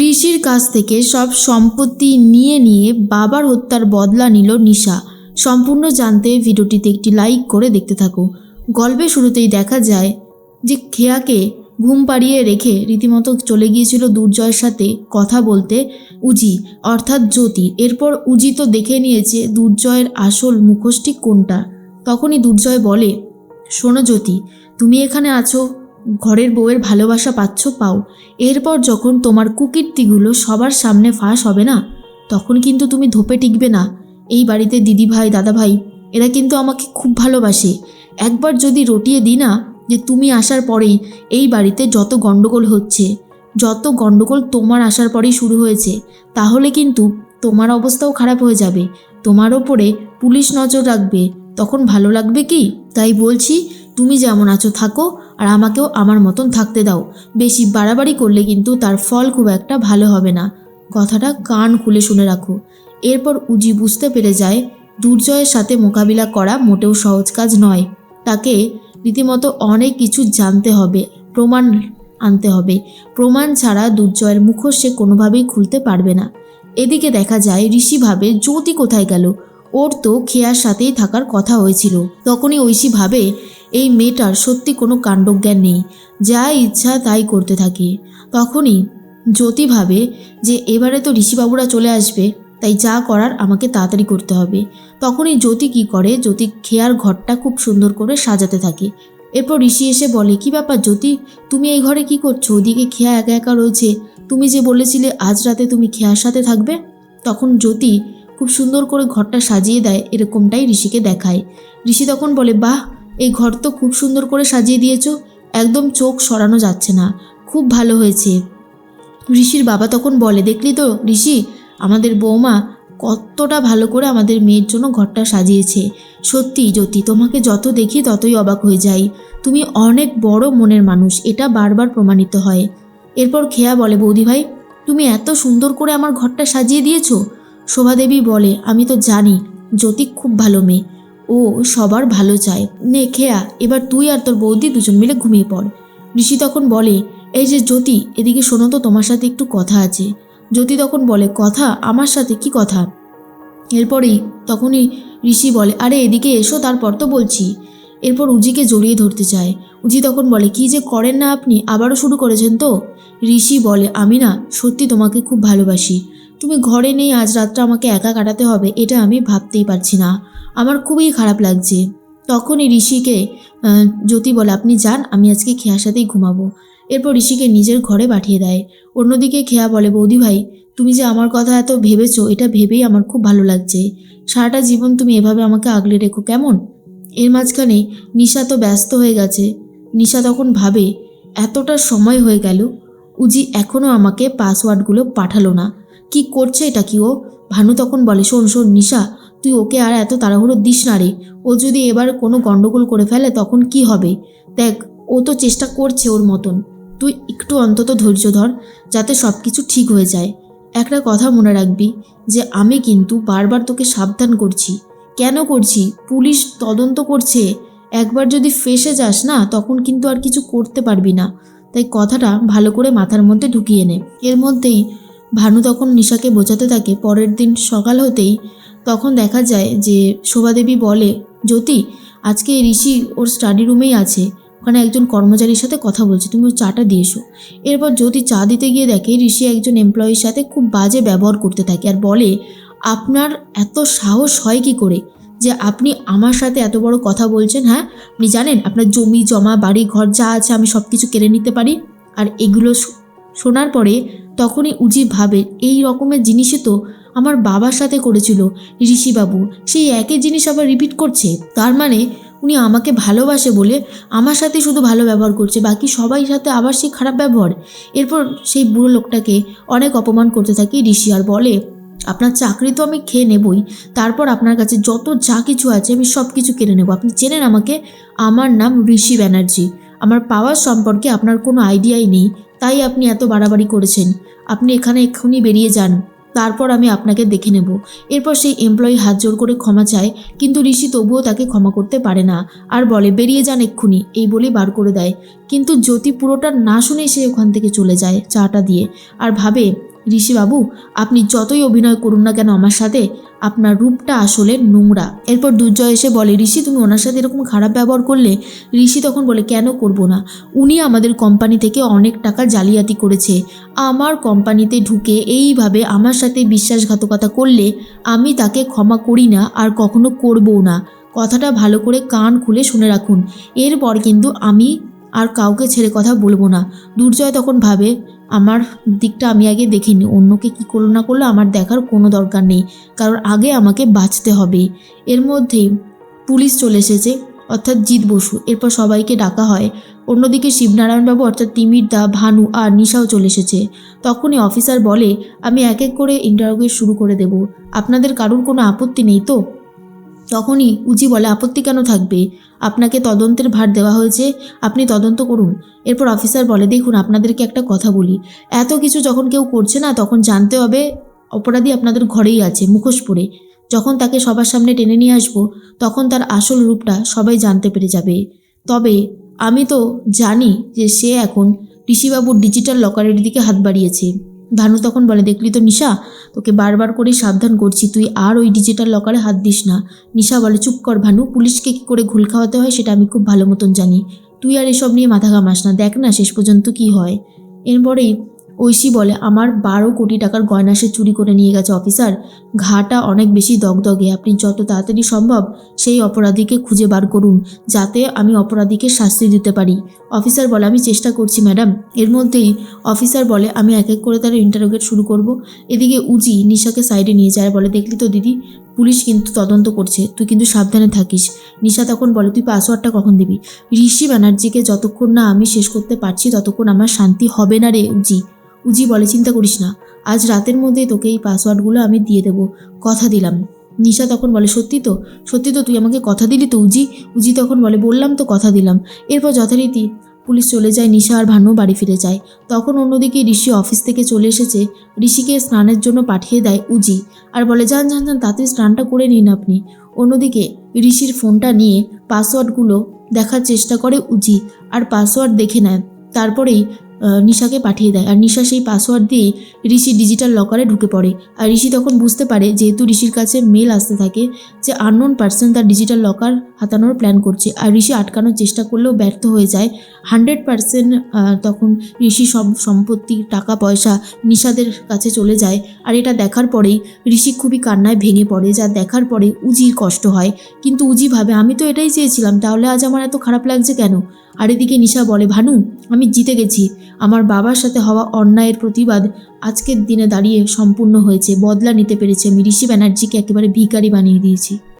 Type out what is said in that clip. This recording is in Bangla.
ঋষির কাছ থেকে সব সম্পত্তি নিয়ে নিয়ে বাবার হত্যার বদলা নিল নিশা। সম্পূর্ণ জানতে ভিডিওটিতে একটি লাইক করে দেখতে থাকো। গল্পের শুরুতেই দেখা যায় যে খেয়াকে ঘুম পাড়িয়ে রেখে রীতিমতো চলে গিয়েছিল দুর্জয়ের সাথে কথা বলতে উজি, অর্থাৎ জ্যোতি। এরপর উজি তো দেখে নিয়েছে দুর্জয়ের আসল মুখোশটি কোনটা। তখনই দুর্জয় বলে, শোনো জ্যোতি, তুমি এখানে আছো ঘরের বউয়ের ভালোবাসা পাচ্ছ, পাও। এরপর যখন তোমার কুকীর্তিগুলো সবার সামনে ফাঁস হবে না, তখন কিন্তু তুমি ধোপে টিকবে না। এই বাড়িতে দিদি ভাই দাদা ভাই এরা কিন্তু আমাকে খুব ভালোবাসে। একবার যদি রটিয়ে দিই না যে তুমি আসার পরেই এই বাড়িতে যত গণ্ডগোল হচ্ছে, যত গণ্ডগোল তোমার আসার পরেই শুরু হয়েছে, তাহলে কিন্তু তোমার অবস্থাও খারাপ হয়ে যাবে। তোমার ওপরে পুলিশ নজর রাখবে, তখন ভালো লাগবে কি? তাই বলছি তুমি যেমন আছো থাকো, আর আমাকেও আমার মতন থাকতে দাও। বেশি বাড়াবাড়ি করলে কিন্তু তার ফল খুব একটা ভালো হবে না। কথাটা কান খুলে শুনে রাখো। এরপর উজি বুঝতে পেরে যায়, দুর্জয়ের সাথে মোকাবিলা করা মোটেও সহজ কাজ নয়। তাকে রীতিমতো অনেক কিছু জানতে হবে, প্রমাণ আনতে হবে। প্রমাণ ছাড়া দুর্জয়ের মুখোশ সে কোনোভাবেই খুলতে পারবে না। এদিকে দেখা যায়, ঋষি ভাবে, জ্যোতি কোথায় গেল? ওর তো খেয়ার সাথেই থাকার কথা হয়েছিল। তখনই ঐশী ভাবে এই মেয়েটার সত্যি কোনো কাণ্ডজ্ঞান নেই। যা ইচ্ছা তাই করতে থাকে। তখনই জ্যোতি ভাবে যে এবারে তো ঋষিবাবুরা চলে আসবে, তাই যা করার আমাকে তাড়াতাড়ি করতে হবে। তখনই জ্যোতি কি করে জ্যোতি খেয়ার ঘরটা খুব সুন্দর করে সাজাতে থাকে। এরপর ঋষি এসে বলে, কি ব্যাপার জ্যোতি, তুমি এই ঘরে কি করছ? ওদিকে খেয়া একা একা রয়েছে। তুমি যে বলেছিলে আজ রাতে তুমি খেয়ার সাথে থাকবে? তখন জ্যোতি খুব সুন্দর করে ঘরটা সাজিয়ে দেয়, এরকমটাই ঋষিকে দেখায়। ঋষি তখন বলে, বাহ এই ঘর তো খুব সুন্দর করে সাজিয়ে দিয়েছ। একদম চোখ সরানো যাচ্ছে না। খুব ভালো হয়েছে। ঋষির বাবা তখন বলে, দেখলি তো ঋষি, আমাদের বৌমা কতটা ভালো করে আমাদের মেয়ের জন্য ঘরটা সাজিয়েছে। সত্যি জ্যোতি, তোমাকে যত দেখি ততই অবাক হয়ে যাই। তুমি অনেক বড় মনের মানুষ, এটা বারবার প্রমাণিত হয়। এরপর খেয়া বলে, বৌদি ভাই, তুমি এত সুন্দর করে আমার ঘরটা সাজিয়ে দিয়েছ? শোভাদেবী বলে, আমি তো জানি, জ্যোতি খুব ভালো মেয়ে। ও সবার ভালো চায়। নে, খেয়া, এবার তুই আর তোর বৌদি দুজন মিলে ঘুমিয়ে পড়। ঋষি তখন বলে, এই যে জ্যোতি, এদিকে শোনো তো, তোমার সাথে একটু কথা আছে। জ্যোতি তখন বলে, কথা? আমার সাথে কি কথা? এরপরেই তখনই ঋষি বলে, আরে, এদিকে এসো, তারপর তো বলছি। এরপর উজিকে জড়িয়ে ধরতে চায়। উজি তখন বলে, কি যে করেন না আপনি? আবারও শুরু করেছেন তো? ঋষি বলে, আমি না, সত্যি তোমাকে খুব ভালোবাসি। তুমি ঘরে নেই, আজ রাতটা আমাকে একা কাটাতে হবে, এটা আমি ভাবতেই পারছি না। আমার খুবই খারাপ লাগছে। তখনই ঋষিকে জ্যোতি বলে, আপনি যান, আমি আজকে খেয়ার সাথেই ঘুমাবো। এরপর ঋষিকে নিজের ঘরে পাঠিয়ে দেয়। অন্যদিকে খেয়া বলে, বৌদি ভাই, তুমি যে আমার কথা এত ভেবেছো, এটা ভেবেই আমার খুব ভালো লাগছে। সারাটা জীবন তুমি এভাবে আমাকে আগলে রেখো, কেমন? এর মাঝখানে নিশা তো ব্যস্ত হয়ে গেছে। নিশা তখন ভাবে, এতটা সময় হয়ে গেল, উজি এখনও আমাকে পাসওয়ার্ডগুলো পাঠালো না। কি করছে এটা কি ও? ভানু তখন বলে, শোন শোন, নিশা, তুই ওকে আর এত তাড়াহুড়ো দিস না রে। ও যদি এবার কোনো গণ্ডগোল করে ফেলে, তখন কি হবে? দেখ, ও তো চেষ্টা করছে ওর মতন। তুই একটু অন্তত ধৈর্য ধর, যাতে সব কিছু ঠিক হয়ে যায়। একটা কথা মনে রাখবি, যে আমি কিন্তু বারবার তোকে সাবধান করছি। কেন করছি? পুলিশ তদন্ত করছে। একবার যদি ফেসে যাস না, তখন কিন্তু আর কিছু করতে পারবি না। তাই কথাটা ভালো করে মাথার মধ্যে ঢুকিয়ে নে। এর মধ্যেই ভানু তখন নিশাকে বোঝাতে থাকে, পরের দিন সকাল হতেই তখন দেখা যায় যে শোভাদেবী বলে, জ্যোতি, আজকে ঋষি ওর স্টাডি রুমেই আছে, ওখানে একজন কর্মচারীর সাথে কথা বলছে, তুমি ওর চাটা দিয়ে এসো। এরপর জ্যোতি চা দিতে গিয়ে দেখে ঋষি একজন এমপ্লয়ির সাথে খুব বাজে ব্যবহার করতে থাকে আর বলে, আপনার এত সাহস হয় কি করে যে আপনি আমার সাথে এত বড় কথা বলছেন হ্যাঁ? আপনি জানেন, আপনার জমি, জমা, বাড়ি, ঘর যা আছে আমি সব কিছু কেড়ে নিতে পারি? আর এগুলো শোনার পরে তখনই উজি ভাবে, এই রকমের জিনিসই তো আমার বাবার সাথে করেছিল, ঋষিবাবু। সেই একই জিনিস আবার রিপিট করছে। তার মানে উনি আমাকে ভালোবাসে বলে আমার সাথে শুধু ভালো ব্যবহার করছে, বাকি সবাই সাথে আবার সেই খারাপ ব্যবহার। এরপর সেই বুড়ো লোকটাকে অনেক অপমান করতে থাকি ঋষি আর বলে, আপনার চাকরি তো আমি খেয়ে নেবই, তারপর আপনার কাছে যত যা কিছু আছে আমি সব কিছু কেড়ে নেব। আপনি চেনেন আমাকে? আমার নাম ঋষি ব্যানার্জি। আমার পাওয়ার সম্পর্কে আপনার কোনো আইডিয়াই নেই। তাই আপনি এত বাড়াবাড়ি করেছেন। আপনি এখানে এক্ষুনি বেরিয়ে যান। তারপর আমি আপনাকে দেখে নেব। এরপর সেই এমপ্লয়ি হাত জোর করে ক্ষমা চায়, কিন্তু ঋষি তবুও তাকে ক্ষমা করতে পারে না। আর বলে, বেরিয়ে যান এক্ষুনি। এই বলে বার করে দেয়। কিন্তু জ্যোতি পুরোটা না শুনেই সে ওখান থেকে চলে যায় চাটা দিয়ে। আর ভাবে ঋষিবাবু, আপনি যতই অভিনয় করুন না কেন আমার সাথে, আপনার রূপটা আসলে নোংরা। এরপর দুর্জয় এসে বলে, ঋষি, তুমি ওনার সাথে এরকম খারাপ ব্যবহার করলে ঋষি তখন বলে, কেন করব না? উনি আমাদের কোম্পানি থেকে অনেক টাকা জালিয়াতি করেছে। আমার কোম্পানিতে ঢুকে এইভাবে আমার সাথে বিশ্বাসঘাতকতা করলে আমি তাকে ক্ষমা করি না আর কখনো করবও না। কথাটা ভালো করে কান খুলে শুনে রাখুন। এরপর কিন্তু আমি আর কাউকে ছেড়ে কথা বলব না। দুর্জয় তখন ভাবে আমার দিকটা আমি আগে দেখিনি। অন্যকে কি করল না করল আমার দেখার কোনো দরকার নেই। কারণ আগে আমাকে বাঁচতে হবে। এর মধ্যেই পুলিশ চলে এসেছে, অর্থাৎ জিৎ বসু। এরপর সবাইকে ডাকা হয়। অন্যদিকে শিবনারায়ণবাবু অর্থাৎ তিমির দা, ভানু আর নিশাও চলে এসেছে। তখনই অফিসার বলে, আমি এক এক করে ইন্টারোগেট শুরু করে দেব। আপনাদের কারোর কোনো আপত্তি নেই তো? তখনই উজি বলে, আপত্তি কেন থাকবে? আপনাকে তদন্তের ভার দেওয়া হয়েছে, আপনি তদন্ত করুন। এরপর অফিসার বলে, দেখুন, আপনাদেরকে একটা কথা বলি। এত কিছু যখন কেউ করছে না, তখন জানতে হবে অপরাধী আপনাদের ঘরেই আছে, মুখোশ পরে। যখন তাকে সবার সামনে টেনে নিয়ে আসব, তখন তার আসল রূপটা সবাই জানতে পেরে যাবে। তবে আমি তো জানি যে সে এখন ঋষিবাবুর ডিজিটাল লকারের দিকে হাত বাড়িয়েছে। ভানু তখন বলে, দেখলি তো নিশা তোকে বারবার করে সাবধান করছি, তুই আর ওই ডিজিটাল লকারে হাত দিস না। নিশা বলে, চুপ কর ভানু, পুলিশকে কী করে ঘুল খাওয়াতে হয় সেটা আমি খুব ভালো মতন জানি। তুই আর এসব নিয়ে মাথা ঘামাস না, দেখ না শেষ পর্যন্ত কি হয়। এরপরেই ঐশী বলে, আমার বারো কোটি টাকার গয়না সে চুরি করে নিয়ে গেছে, অফিসার। ঘাটা অনেক বেশি দগদগে। আপনি যত তাড়াতাড়ি সম্ভব সেই অপরাধীকে খুঁজে বার করুন, যাতে আমি অপরাধীকে শাস্তি দিতে পারি। অফিসার বলে, আমি চেষ্টা করছি, ম্যাডাম। এর মধ্যেই অফিসার বলে, আমি এক এক করে তার ইন্টারোগেট শুরু করব। এদিকে উজি নিশাকে সাইডে নিয়ে যায়, বলে, দেখলি তো দিদি, পুলিশ কিন্তু তদন্ত করছে, তুই কিন্তু সাবধানে থাকিস। নিশা তখন বলে, তুই পাসওয়ার্ডটা কখন দিবি? ঋষি ব্যানার্জিকে, যতক্ষণ না আমি শেষ করতে পারছি, ততক্ষণ আমার শান্তি হবে না রে উজি। উজি বলে, চিন্তা করিস না, আজ রাতের মধ্যে তোকে এই পাসওয়ার্ডগুলো আমি দিয়ে দেবো। কথা দিলাম। নিশা তখন বলে, সত্যি তো? সত্যি তো তুই আমাকে কথা দিলি তো উজি? উজি তখন বলে, বললাম তো কথা দিলাম। এরপর যথারীতি পুলিশ চলে যায়, নিশা আর ভানু বাড়ি ফিরে যায়। তখন অন্যদিকে ঋষি অফিস থেকে চলে এসেছে, ঋষিকে স্নানের জন্য পাঠিয়ে দেয় উজি আর বলে, যান যান যান, তাড়াতাড়ি স্নানটা করে নিন আপনি। অন্যদিকে ঋষির ফোনটা নিয়ে পাসওয়ার্ডগুলো দেখার চেষ্টা করে উজি আর পাসওয়ার্ড দেখে নেয়। তারপরেই নিশাকে পাঠিয়ে দেয়। আর নিশা সেই পাসওয়ার্ড দিয়ে ঋষি ডিজিটাল লকারে ঢুকে পড়ে। আর ঋষি তখন বুঝতে পারে, যেহেতু ঋষির কাছে মেল আসতে থাকে, যে আননোন পার্সন তার ডিজিটাল লকার হাতানোর প্ল্যান করছে। আর ঋষি আটকানোর চেষ্টা করলেও ব্যর্থ হয়ে যায়। হান্ড্রেড পার্সেন্ট তখন ঋষি সব সম্পত্তি, টাকা, পয়সা নিশাদের কাছে চলে যায়। আর এটা দেখার পরেই ঋষি খুবই কান্নায় ভেঙে পড়ে। যা দেখার পরে উজির কষ্ট হয়। কিন্তু উজি ভাবে, আমি তো এটাই চেয়েছিলাম, তাহলে আজ আমার এত খারাপ লাগছে কেন? আর এদিকে নিশা বলে, ভানু, আমি জিতে গেছি। আমার বাবার সাথে হওয়া অন্যায়ের প্রতিবাদ আজকের দিনে দাঁড়িয়ে সম্পূর্ণ হয়েছে। বদলা নিতে পেরেছে। আমি ঋষি ব্যানার্জিকে একেবারে ভিকারি বানিয়ে দিয়েছি।